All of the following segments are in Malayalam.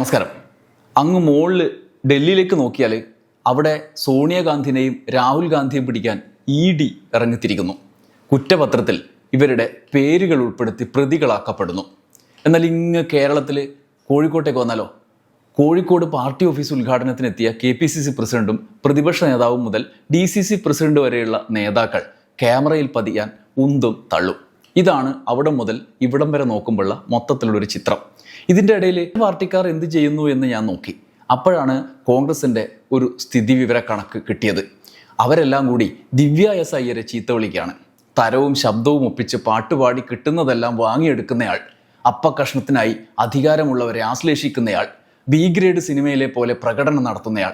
നമസ്കാരം. അങ്ങ് മുകളിൽ ഡൽഹിയിലേക്ക് നോക്കിയാൽ അവിടെ സോണിയാഗാന്ധിനെയും രാഹുൽ ഗാന്ധിയെയും പിടിക്കാൻ ഇ ഡി ഇറങ്ങിത്തിരിക്കുന്നു. കുറ്റപത്രത്തിൽ ഇവരുടെ പേരുകൾ ഉൾപ്പെടുത്തി പ്രതികളാക്കപ്പെടുന്നു. എന്നാൽ ഇങ്ങ് കേരളത്തിൽ കോഴിക്കോട്ടേക്ക് വന്നാലോ? കോഴിക്കോട് പാർട്ടി ഓഫീസ് ഉദ്ഘാടനത്തിനെത്തിയ കെ പി സി സി പ്രസിഡന്റും പ്രതിപക്ഷ നേതാവും മുതൽ ഡി സി സി പ്രസിഡന്റ് വരെയുള്ള നേതാക്കൾ ക്യാമറയിൽ പതിയാൻ ഉന്തും തള്ളും. ഇതാണ് അവിടെ മുതൽ ഇവിടം വരെ നോക്കുമ്പോഴുള്ള മൊത്തത്തിലുള്ളൊരു ചിത്രം. ഇതിന്റെ ഇടയിൽ പാർട്ടിക്കാർ എന്ത് ചെയ്യുന്നു എന്ന് ഞാൻ നോക്കി. അപ്പോഴാണ് കോൺഗ്രസിന്റെ ഒരു സ്ഥിതിവിവര കണക്ക് കിട്ടിയത്. അവരെല്ലാം കൂടി ദിവ്യ എസ് അയ്യരെ ചീത്ത വിളിക്കുകയാണ്. തരവും ശബ്ദവും ഒപ്പിച്ച് പാട്ടുപാടി കിട്ടുന്നതെല്ലാം വാങ്ങിയെടുക്കുന്നയാൾ അപ്പക്കഷ്ണത്തിനായി അധികാരമുള്ളവരെ ആശ്ലേഷിക്കുന്നയാൾ ബി ഗ്രേഡ് സിനിമയിലെ പോലെ പ്രകടനം നടത്തുന്നയാൾ.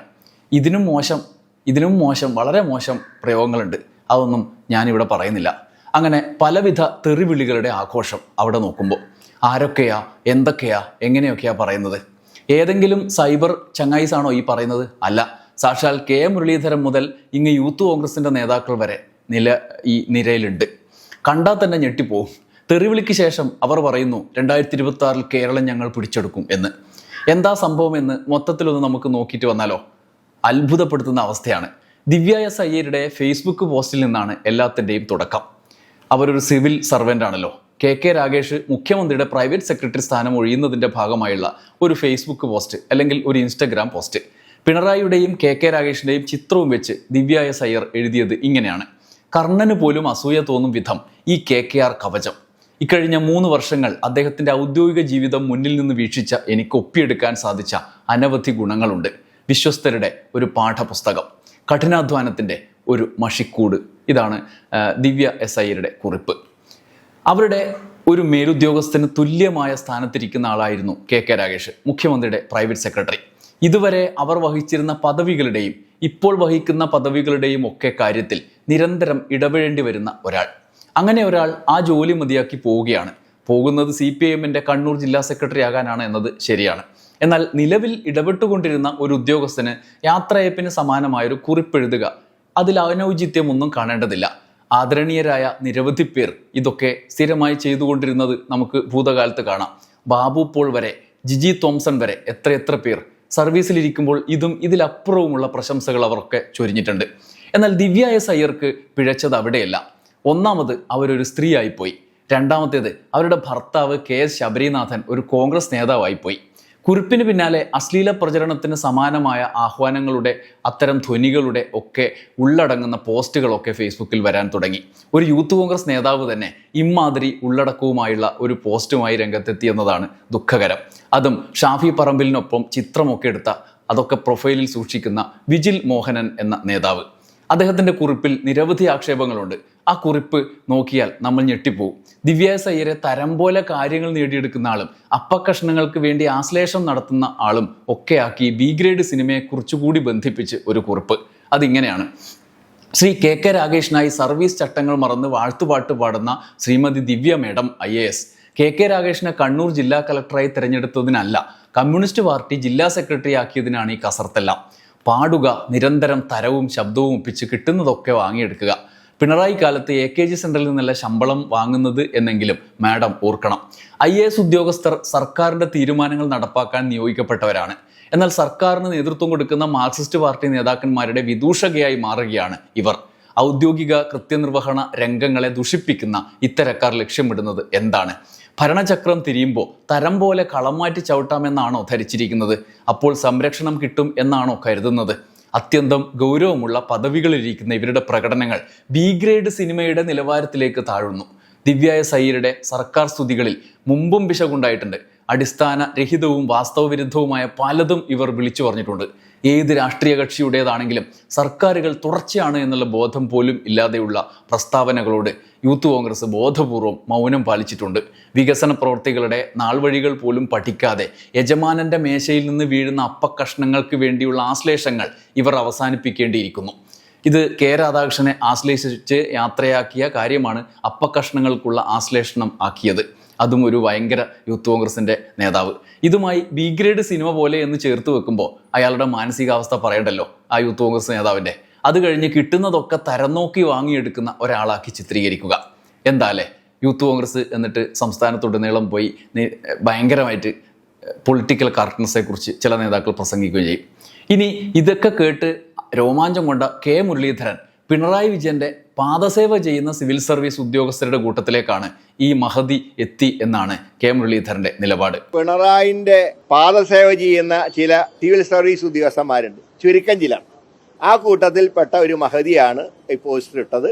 ഇതിനും മോശം ഇതിനും മോശം വളരെ മോശം പ്രയോഗങ്ങളുണ്ട്. അതൊന്നും ഞാനിവിടെ പറയുന്നില്ല. അങ്ങനെ പലവിധ തെറിവിളികളുടെ ആഘോഷം അവിടെ നോക്കുമ്പോൾ. ആരൊക്കെയാ? എന്തൊക്കെയാ? എങ്ങനെയൊക്കെയാ പറയുന്നത്? ഏതെങ്കിലും സൈബർ ചങ്ങായിസ് ആണോ ഈ പറയുന്നത്? അല്ല. സാക്ഷാൽ കെ മുരളീധരൻ മുതൽ ഇങ്ങ് യൂത്ത് കോൺഗ്രസിന്റെ നേതാക്കൾ വരെ നില ഈ നിരയിലുണ്ട്. കണ്ടാൽ തന്നെ ഞെട്ടിപ്പോവും. തെറിവിളിക്ക് ശേഷം അവർ പറയുന്നു രണ്ടായിരത്തി ഇരുപത്തി ആറിൽ കേരളം ഞങ്ങൾ പിടിച്ചെടുക്കും എന്ന്. എന്താ സംഭവം എന്ന് മൊത്തത്തിലൊന്ന് നമുക്ക് നോക്കിയിട്ട് വന്നാലോ? അത്ഭുതപ്പെടുത്തുന്ന അവസ്ഥയാണ്. ദിവ്യ എസ് അയ്യരുടെ ഫേസ്ബുക്ക് പോസ്റ്റിൽ നിന്നാണ് എല്ലാത്തിന്റെയും തുടക്കം. അവരൊരു സിവിൽ സർവന്റ് ആണല്ലോ. കെ കെ രാഗേഷ് മുഖ്യമന്ത്രിയുടെ പ്രൈവറ്റ് സെക്രട്ടറി സ്ഥാനം ഒഴിയുന്നതിന്റെ ഭാഗമായുള്ള ഒരു ഫേസ്ബുക്ക് പോസ്റ്റ് അല്ലെങ്കിൽ ഒരു ഇൻസ്റ്റഗ്രാം പോസ്റ്റ് പിണറായിയുടെയും കെ കെ രാഗേഷിന്റെയും ചിത്രവും വെച്ച് ദിവ്യായ സയ്യർ എഴുതിയത് ഇങ്ങനെയാണ്. കർണന് പോലും അസൂയ തോന്നും വിധം ഈ കെ കെ ആർ കവചം. ഇക്കഴിഞ്ഞ മൂന്ന് വർഷങ്ങൾ അദ്ദേഹത്തിന്റെ ഔദ്യോഗിക ജീവിതം മുന്നിൽ നിന്ന് വീക്ഷിച്ച എനിക്ക് ഒപ്പിയെടുക്കാൻ സാധിച്ച അനവധി ഗുണങ്ങളുണ്ട്. വിശ്വസ്തരുടെ ഒരു പാഠപുസ്തകം. കഠിനാധ്വാനത്തിന്റെ ഒരു മഷിക്കൂട്. ഇതാണ് ദിവ്യ എസ് അയ്യരുടെ കുറിപ്പ്. അവരുടെ ഒരു മേലുദ്യോഗസ്ഥന് തുല്യമായ സ്ഥാനത്തിരിക്കുന്ന ആളായിരുന്നു കെ കെ രാഗേഷ് മുഖ്യമന്ത്രിയുടെ പ്രൈവറ്റ് സെക്രട്ടറി. ഇതുവരെ അവർ വഹിച്ചിരുന്ന പദവികളുടെയും ഇപ്പോൾ വഹിക്കുന്ന പദവികളുടെയും ഒക്കെ കാര്യത്തിൽ നിരന്തരം ഇടപെടേണ്ടി വരുന്ന ഒരാൾ. അങ്ങനെ ഒരാൾ ആ ജോലി മതിയാക്കി പോവുകയാണ്. പോകുന്നത് സി പി എമ്മിന്റെ കണ്ണൂർ ജില്ലാ സെക്രട്ടറി ആകാനാണ് എന്നത് ശരിയാണ്. എന്നാൽ നിലവിൽ ഇടപെട്ടുകൊണ്ടിരുന്ന ഒരു ഉദ്യോഗസ്ഥന് യാത്രയപ്പിന് സമാനമായൊരു കുറിപ്പെഴുതുക അതിൽ അനൗചിത്യമൊന്നും കാണേണ്ടതില്ല. ആദരണീയരായ നിരവധി പേർ ഇതൊക്കെ സ്ഥിരമായി ചെയ്തുകൊണ്ടിരുന്നത് നമുക്ക് ഭൂതകാലത്ത് കാണാം. ബാബു പോൾ വരെ ജിജി തോംസൺ വരെ എത്രയെത്ര പേർ സർവീസിലിരിക്കുമ്പോൾ ഇതും ഇതിലപ്പുറവുമുള്ള പ്രശംസകൾ അവർക്ക് ചൊരിഞ്ഞിട്ടുണ്ട്. എന്നാൽ ദിവ്യ എസ് അയ്യർക്ക് പിഴച്ചത് അവിടെയല്ല. ഒന്നാമത് അവരൊരു സ്ത്രീയായിപ്പോയി. രണ്ടാമത്തേത് അവരുടെ ഭർത്താവ് കെ എസ് ശബരിനാഥൻ ഒരു കോൺഗ്രസ് നേതാവായിപ്പോയി. കുറിപ്പിന് പിന്നാലെ അശ്ലീല പ്രചരണത്തിന് സമാനമായ ആഹ്വാനങ്ങളുടെ അത്തരം ധ്വനികളുടെ ഒക്കെ ഉള്ളടങ്ങുന്ന പോസ്റ്റുകളൊക്കെ ഫേസ്ബുക്കിൽ വരാൻ തുടങ്ങി. ഒരു യൂത്ത് കോൺഗ്രസ് നേതാവ് തന്നെ ഇമാതിരി ഉള്ളടക്കവുമായുള്ള ഒരു പോസ്റ്റുമായി രംഗത്തെത്തിയെന്നതാണ് ദുഃഖകരം. അതും ഷാഫി പറമ്പിലിനൊപ്പം ചിത്രമൊക്കെ എടുത്ത അതൊക്കെ പ്രൊഫൈലിൽ സൂക്ഷിക്കുന്ന വിജിൽ മോഹനൻ എന്ന നേതാവ്. അദ്ദേഹത്തിന്റെ കുറിപ്പിൽ നിരവധി ആക്ഷേപങ്ങളുണ്ട്. ആ കുറിപ്പ് നോക്കിയാൽ നമ്മൾ ഞെട്ടിപ്പോവും. ദിവ്യാസ് അയ്യരെ തരം പോലെ കാര്യങ്ങൾ നേടിയെടുക്കുന്ന ആളും അപ്പക്കഷ്ണങ്ങൾക്ക് വേണ്ടി ആശ്ലേഷം നടത്തുന്ന ആളും ഒക്കെയാക്കി ബി ഗ്രേഡ് സിനിമയെ കുറിച്ചുകൂടി ബന്ധിപ്പിച്ച് ഒരു കുറിപ്പ്. അതിങ്ങനെയാണ്. ശ്രീ കെ കെ രാഗേഷിനായി സർവീസ് ചട്ടങ്ങൾ മറന്ന് വാഴ്ത്തുപാട്ട് പാടുന്ന Shrimati Divya madam I A S. K K രാഗേഷിനെ Kannur ജില്ലാ കളക്ടറായി തിരഞ്ഞെടുത്തതിനല്ല കമ്മ്യൂണിസ്റ്റ് പാർട്ടി ജില്ലാ സെക്രട്ടറി ആക്കിയതിനാണ് ഈ കസർത്തെല്ലാം. പാടുക നിരന്തരം തരവും ശബ്ദവും ഒപ്പിച്ച് കിട്ടുന്നതൊക്കെ വാങ്ങിയെടുക്കുക. പിണറായി കാലത്ത് എ കെ ജി സെന്ററിൽ നിന്നല്ല ശമ്പളം വാങ്ങുന്നത് എന്നെങ്കിലും മാഡം ഓർക്കണം. ഐ എ എസ് ഉദ്യോഗസ്ഥർ സർക്കാരിന്റെ തീരുമാനങ്ങൾ നടപ്പാക്കാൻ നിയോഗിക്കപ്പെട്ടവരാണ്. എന്നാൽ സർക്കാരിന് നേതൃത്വം കൊടുക്കുന്ന മാർക്സിസ്റ്റ് പാർട്ടി നേതാക്കന്മാരുടെ വിദൂഷകയായി മാറുകയാണ് ഇവർ. ഔദ്യോഗിക കൃത്യനിർവഹണ രംഗങ്ങളെ ദുഷിപ്പിക്കുന്ന ഇത്തരക്കാർ ലക്ഷ്യമിടുന്നത് എന്താണ്? ഭരണചക്രം തിരിയുമ്പോൾ തരം പോലെ കളം മാറ്റി ചവിട്ടാമെന്നാണോ ധരിച്ചിരിക്കുന്നത്? അപ്പോൾ സംരക്ഷണം കിട്ടും എന്നാണോ കരുതുന്നത്? അത്യന്തം ഗൗരവമുള്ള പദവികളിലിരിക്കുന്ന ഇവരുടെ പ്രകടനങ്ങൾ ബി ഗ്രേഡ് സിനിമയുടെ നിലവാരത്തിലേക്ക് താഴുന്നു. ദിവ്യ സയ്യരുടെ സർക്കാർ സ്തുതികളിൽ മുമ്പും പിശകുണ്ടായിട്ടുണ്ട് അടിസ്ഥാന രഹിതവും വാസ്തവവിരുദ്ധവുമായ പലതും ഇവർ വിളിച്ചു പറഞ്ഞിട്ടുണ്ട്. ഏത് രാഷ്ട്രീയ കക്ഷിയുടേതാണെങ്കിലും സർക്കാരുകൾ തുടർച്ചയാണ് എന്നുള്ള ബോധം പോലും ഇല്ലാതെയുള്ള പ്രസ്താവനകളോട് യൂത്ത് കോൺഗ്രസ് ബോധപൂർവം മൗനം പാലിച്ചിട്ടുണ്ട്. വികസന പ്രവർത്തികളുടെ നാൾവഴികൾ പോലും പഠിക്കാതെ യജമാനന്റെ മേശയിൽ നിന്ന് വീഴുന്ന അപ്പക്കഷ്ണങ്ങൾക്ക് വേണ്ടിയുള്ള ആശ്ലേഷങ്ങൾ ഇവർ അവസാനിപ്പിക്കേണ്ടിയിരിക്കുന്നു. ഇത് കെ രാധാകൃഷ്ണനെ ആശ്ലേഷിച്ച് യാത്രയാക്കിയ കാര്യമാണ് അപ്പക്കഷ്ണങ്ങൾക്കുള്ള ആശ്ലേഷണം ആക്കിയത്. അതും ഒരു ഭയങ്കര യൂത്ത് കോൺഗ്രസിന്റെ നേതാവ്. ഇതുമായി ബി ഗ്രേഡ് സിനിമ പോലെ എന്ന് ചേർത്ത് വെക്കുമ്പോൾ അയാളുടെ മാനസികാവസ്ഥ പറയണ്ടല്ലോ ആ യൂത്ത് കോൺഗ്രസ് നേതാവിന്റെ. അത് കഴിഞ്ഞ് കിട്ടുന്നതൊക്കെ തരനോക്കി വാങ്ങിയെടുക്കുന്ന ഒരാളാക്കി ചിത്രീകരിക്കുക. എന്താല്ലേ? യൂത്ത് കോൺഗ്രസ് എന്നിട്ട് സംസ്ഥാനത്തുടനീളം പോയി ഭയങ്കരമായിട്ട് പൊളിറ്റിക്കൽ കറക്റ്റ്നസ്സെക്കുറിച്ച് ചില നേതാക്കൾ പ്രസംഗിക്കുകയും ചെയ്യും. ഇനി ഇതൊക്കെ കേട്ട് രോമാഞ്ചം കൊണ്ട കെ മുരളീധരൻ പിണറായി വിജയന്റെ പാദസേവ ചെയ്യുന്ന സിവിൽ സർവീസ് ഉദ്യോഗസ്ഥരുടെ കൂട്ടത്തിലേക്കാണ് ഈ മഹതി എത്തി എന്നാണ് കെ മുരളീധരന്റെ നിലപാട്. പിണറായിന്റെ പാദസേവ ചെയ്യുന്ന ചില സിവിൽ സർവീസ് ഉദ്യോഗസ്ഥന്മാരുണ്ട്. ചുരുക്കം ചില ആ കൂട്ടത്തിൽപ്പെട്ട ഒരു മഹതിയാണ് ഈ പോസ്റ്റർ ഇട്ടത്.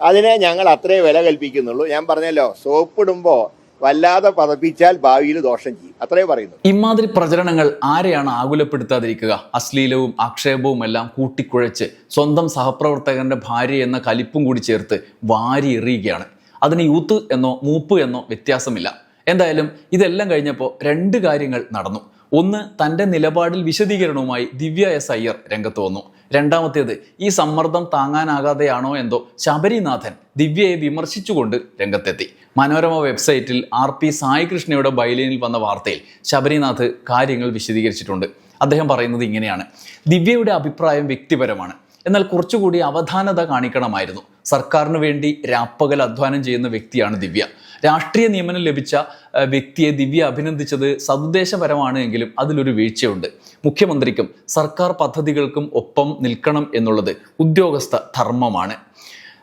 അതിനെ ഞങ്ങൾ അത്രേ വില കൽപ്പിക്കുന്നുള്ളൂ. ഞാൻ പറഞ്ഞല്ലോ സോപ്പിടുമ്പോൾ വല്ലാതെ പതപ്പിച്ചാൽ ഭാവിയിൽ ദോഷം ചെയ്യും. അത്രേ പറയുന്നു. ഇമാതിരി പ്രചരണങ്ങൾ ആരെയാണ് ആകുലപ്പെടുത്താതിരിക്കുക? അശ്ലീലവും ആക്ഷേപവും എല്ലാം കൂട്ടിക്കുഴച്ച് സ്വന്തം സഹപ്രവർത്തകന്റെ ഭാര്യ എന്ന കലിപ്പും കൂടി ചേർത്ത് വാരി എറിയുകയാണ്. അതിന് യൂത്ത് എന്നോ മൂപ്പ് എന്നോ വ്യത്യാസമില്ല. എന്തായാലും ഇതെല്ലാം കഴിഞ്ഞപ്പോൾ രണ്ട് കാര്യങ്ങൾ നടന്നു. ഒന്ന് തന്റെ നിലപാടിൽ വിശദീകരണവുമായി ദിവ്യ എസ് അയ്യർ രംഗത്ത് വന്നു. രണ്ടാമത്തേത് ഈ സമ്മർദ്ദം താങ്ങാനാകാതെയാണോ എന്തോ ശബരിനാഥൻ ദിവ്യയെ വിമർശിച്ചുകൊണ്ട് രംഗത്തെത്തി. മനോരമ വെബ്സൈറ്റിൽ ആർ പി സായികൃഷ്ണയുടെ ബൈലൈനിൽ വന്ന വാർത്തയിൽ ശബരിനാഥ് കാര്യങ്ങൾ വിശദീകരിച്ചിട്ടുണ്ട്. അദ്ദേഹം പറയുന്നത് ഇങ്ങനെയാണ്. ദിവ്യയുടെ അഭിപ്രായം വ്യക്തിപരമാണ്. എന്നാൽ കുറച്ചുകൂടി അവധാനത കാണിക്കണമായിരുന്നു. സർക്കാരിന് വേണ്ടി രാപ്പകൽ അധ്വാനം ചെയ്യുന്ന വ്യക്തിയാണ് ദിവ്യ. രാഷ്ട്രീയ നിയമനം ലഭിച്ച വ്യക്തിയെ ദിവ്യ അഭിനന്ദിച്ചത് സതുദ്ദേശപരമാണ് എങ്കിലും അതിലൊരു വീഴ്ചയുണ്ട്. മുഖ്യമന്ത്രിക്കും സർക്കാർ പദ്ധതികൾക്കും ഒപ്പം നിൽക്കണം എന്നുള്ളത് ഉദ്യോഗസ്ഥ ധർമ്മമാണ്.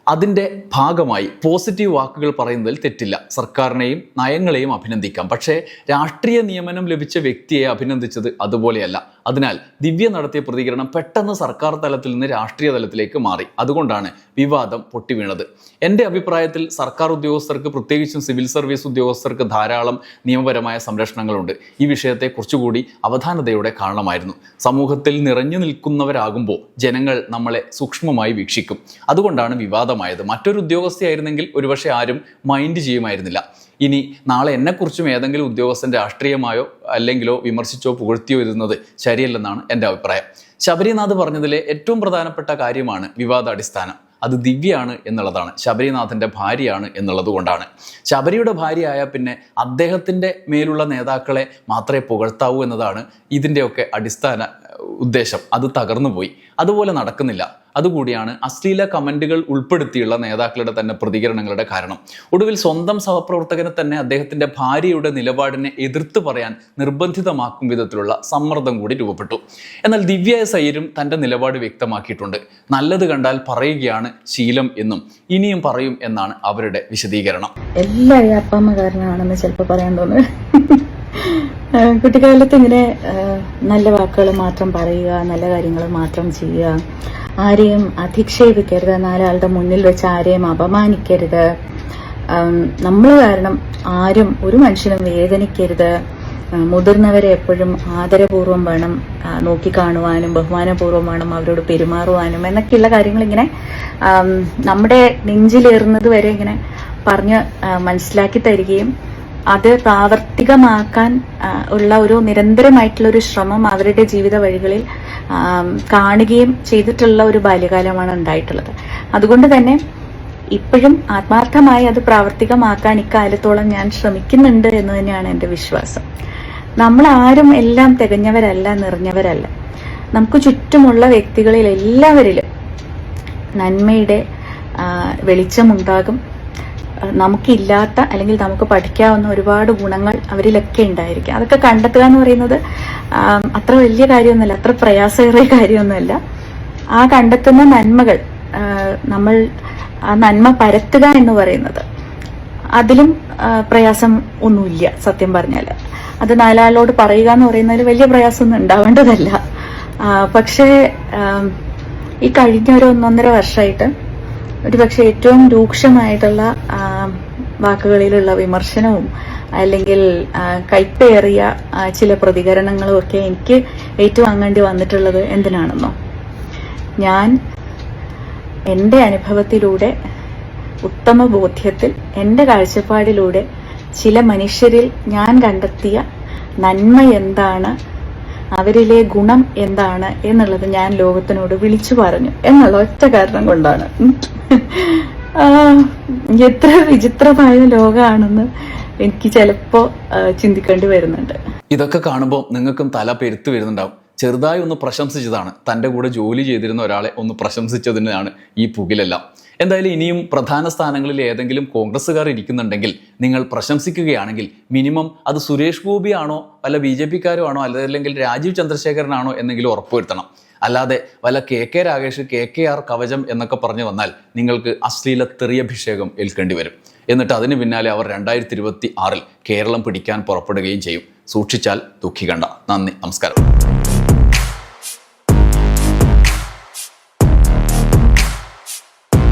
അതിന്റെ ഭാഗമായി പോസിറ്റീവ് വാക്കുകൾ പറയുന്നതിൽ തെറ്റില്ല. സർക്കാരിനെയും നയങ്ങളെയും അഭിനന്ദിക്കാം. പക്ഷേ രാഷ്ട്രീയ നിയമനം ലഭിച്ച വ്യക്തിയെ അഭിനന്ദിച്ചത് അതുപോലെയല്ല. അതിനാൽ ദിവ്യ നടത്തിയ പ്രതികരണം പെട്ടെന്ന് സർക്കാർ തലത്തിൽ നിന്ന് രാഷ്ട്രീയ തലത്തിലേക്ക് മാറി. അതുകൊണ്ടാണ് വിവാദം പൊട്ടിവീണത്. എന്റെ അഭിപ്രായത്തിൽ സർക്കാർ ഉദ്യോഗസ്ഥർക്ക് പ്രത്യേകിച്ചും സിവിൽ സർവീസ് ഉദ്യോഗസ്ഥർക്ക് ധാരാളം നിയമപരമായ സംരക്ഷണങ്ങളുണ്ട്. ഈ വിഷയത്തെ കുറച്ചുകൂടി അവധാനതയോടെ കാണണമായിരുന്നു. സമൂഹത്തിൽ നിറഞ്ഞു നിൽക്കുന്നവരാകുമ്പോൾ ജനങ്ങൾ നമ്മളെ സൂക്ഷ്മമായി വീക്ഷിക്കും. അതുകൊണ്ടാണ് വിവാദമായത്. മറ്റൊരു ഉദ്യോഗസ്ഥയായിരുന്നെങ്കിൽ ഒരുപക്ഷെ ആരും മൈൻഡ് ചെയ്യുമായിരുന്നില്ല. ഇനി നാളെ എന്നെക്കുറിച്ചും ഏതെങ്കിലും ഉദ്യോഗസ്ഥൻ രാഷ്ട്രീയമായോ അല്ലെങ്കിലോ വിമർശിച്ചോ പുകഴ്ത്തിയോ ഇരുന്നത് ശരിയല്ലെന്നാണ് എന്റെ അഭിപ്രായം. ശബരിനാഥ് പറഞ്ഞതിലെ ഏറ്റവും പ്രധാനപ്പെട്ട കാര്യമാണ് വിവാദാടിസ്ഥാനം. അത് ദിവ്യാണ് എന്നുള്ളതാണ്. ശബരിനാഥന്റെ ഭാര്യയാണ് എന്നുള്ളത് കൊണ്ടാണ്. ശബരിയുടെ ഭാര്യയായ പിന്നെ അദ്ദേഹത്തിന്റെ മേലുള്ള നേതാക്കളെ മാത്രമേ പുകഴ്ത്താവൂ എന്നതാണ് ഇതിന്റെയൊക്കെ അടിസ്ഥാന ഉദ്ദേശം. അത് തകർന്നു പോയി. അതുപോലെ നടക്കുന്നില്ല. അതുകൂടിയാണ് അശ്ലീല കമന്റുകൾ ഉൾപ്പെടുത്തിയുള്ള നേതാക്കളുടെ തന്നെ പ്രതികരണങ്ങളുടെ കാരണം. ഒടുവിൽ സ്വന്തം സഹപ്രവർത്തകനെ തന്നെ അദ്ദേഹത്തിന്റെ ഭാര്യയുടെ നിലപാടിനെ എതിർത്ത് പറയാൻ നിർബന്ധിതമാക്കും വിധത്തിലുള്ള സമ്മർദ്ദം കൂടി രൂപപ്പെട്ടു. എന്നാൽ ദിവ്യ സൈരും തന്റെ നിലപാട് വ്യക്തമാക്കിയിട്ടുണ്ട്. നല്ലത് കണ്ടാൽ പറയുകയാണ് ശീലം എന്നും ഇനിയും പറയും എന്നാണ് അവരുടെ വിശദീകരണം. എല്ലാ അപ്പമ്മ കാരണമാണെന്ന് ചിലപ്പോൾ പറയാൻ തോന്നുന്നു. ഏഹ് കുട്ടിക്കാലത്ത് ഇങ്ങനെ നല്ല വാക്കുകൾ മാത്രം പറയുക നല്ല കാര്യങ്ങൾ മാത്രം ചെയ്യുക. ആരെയും അധിക്ഷേപിക്കരുത് നാലാളുടെ മുന്നിൽ വെച്ച് ആരെയും അപമാനിക്കരുത്. നമ്മൾ കാരണം ആരും ഒരു മനുഷ്യനും വേദനിക്കരുത്. മുതിർന്നവരെ എപ്പോഴും ആദരപൂർവം വേണം നോക്കിക്കാണുവാനും ബഹുമാനപൂർവം വേണം അവരോട് പെരുമാറുവാനും എന്നൊക്കെയുള്ള കാര്യങ്ങൾ ഇങ്ങനെ നമ്മുടെ നെഞ്ചിലേറുന്നത് വരെ ഇങ്ങനെ പറഞ്ഞ് മനസ്സിലാക്കി തരികയും അത് പ്രാവർത്തികമാക്കാൻ ഉള്ള ഒരു നിരന്തരമായിട്ടുള്ള ഒരു ശ്രമം അവരുടെ ജീവിത വഴികളിൽ കാണുകയും ചെയ്തിട്ടുള്ള ഒരു ബാല്യകാലമാണ് ഉണ്ടായിട്ടുള്ളത്. അതുകൊണ്ട് തന്നെ ഇപ്പോഴും ആത്മാർത്ഥമായി അത് പ്രാവർത്തികമാക്കാൻ ഇക്കാലത്തോളം ഞാൻ ശ്രമിക്കുന്നുണ്ട് എന്ന് തന്നെയാണ് എന്റെ വിശ്വാസം. നമ്മൾ ആരും എല്ലാം തികഞ്ഞവരല്ല നിറഞ്ഞവരല്ല. നമുക്ക് ചുറ്റുമുള്ള വ്യക്തികളിൽ എല്ലാവരിലും നന്മയുടെ വെളിച്ചമുണ്ടാകും. നമുക്കില്ലാത്ത അല്ലെങ്കിൽ നമുക്ക് പഠിക്കാവുന്ന ഒരുപാട് ഗുണങ്ങൾ അവരിലൊക്കെ ഉണ്ടായിരിക്കും. അതൊക്കെ കണ്ടെത്തുക എന്ന് പറയുന്നത് അത്ര വലിയ കാര്യമൊന്നുമല്ല അത്ര പ്രയാസകരമായ കാര്യമൊന്നുമല്ല. ആ കണ്ടെത്തുന്ന നന്മകൾ നമ്മൾ ആ നന്മ പരത്തുക എന്ന് പറയുന്നത്. അതിലും പ്രയാസം ഒന്നുമില്ല സത്യം പറഞ്ഞാൽ അത് നാലാളോട് പറയുക എന്ന് പറയുന്നതിൽ വലിയ പ്രയാസമൊന്നും ഉണ്ടാവേണ്ടതല്ല. പക്ഷേ ഈ കഴിഞ്ഞ ഒരു ഒന്നൊന്നര വർഷമായിട്ട് ഒരു പക്ഷെ ഏറ്റവും രൂക്ഷമായിട്ടുള്ള വാക്കുകളിലുള്ള വിമർശനവും അല്ലെങ്കിൽ കൈപ്പേറിയ ചില പ്രതികരണങ്ങളും ഒക്കെ എനിക്ക് ഏറ്റുവാങ്ങേണ്ടി വന്നിട്ടുള്ളത് എന്തിനാണെന്നോ? ഞാൻ എന്റെ അനുഭവത്തിലൂടെ ഉത്തമ ബോധ്യത്തിൽ എന്റെ കാഴ്ചപ്പാടിലൂടെ ചില മനുഷ്യരിൽ ഞാൻ കണ്ടെത്തിയ നന്മ എന്താണ് അവരിലെ ഗുണം എന്താണ് എന്നുള്ളത് ഞാൻ ലോകത്തിനോട് വിളിച്ചു പറഞ്ഞു എന്നുള്ള ഒറ്റ കാരണം കൊണ്ടാണ്. എത്ര വിചിത്രമായ ലോകമാണെന്ന് എനിക്ക് ചിലപ്പോ ആ, ചിന്തിക്കേണ്ടി വരുന്നുണ്ട്. ഇതൊക്കെ കാണുമ്പോൾ നിങ്ങൾക്കും തല പെരുത്തു വരുന്നുണ്ടാവും. ചെറുതായി ഒന്ന് പ്രശംസിച്ചതാണ്. തന്റെ കൂടെ ജോലി ചെയ്തിരുന്ന ഒരാളെ ഒന്ന് പ്രശംസിച്ചതിനാണ് ഈ പുകിലെല്ലാം. എന്തായാലും ഇനിയും പ്രധാന സ്ഥാനങ്ങളിൽ ഏതെങ്കിലും കോൺഗ്രസ്സുകാർ ഇരിക്കുന്നുണ്ടെങ്കിൽ നിങ്ങൾ പ്രശംസിക്കുകയാണെങ്കിൽ മിനിമം അത് സുരേഷ് ഗോപിയാണോ അല്ല ബി ജെ പിക്കാരോ ആണോ അല്ലെങ്കിൽ രാജീവ് ചന്ദ്രശേഖരനാണോ എന്നെങ്കിലും ഉറപ്പുവരുത്തണം. അല്ലാതെ വല്ല K K Rakesh K K R കവചം എന്നൊക്കെ പറഞ്ഞു വന്നാൽ നിങ്ങൾക്ക് അശ്ലീല തെറിയഭിഷേകം ഏൽക്കേണ്ടി വരും. എന്നിട്ട് അതിന് പിന്നാലെ അവർ രണ്ടായിരത്തി ഇരുപത്തി ആറിൽ കേരളം പിടിക്കാൻ പുറപ്പെടുകയും ചെയ്യും. സൂക്ഷിച്ചാൽ ദുഃഖിക്കണ്ട. നന്ദി. നമസ്കാരം.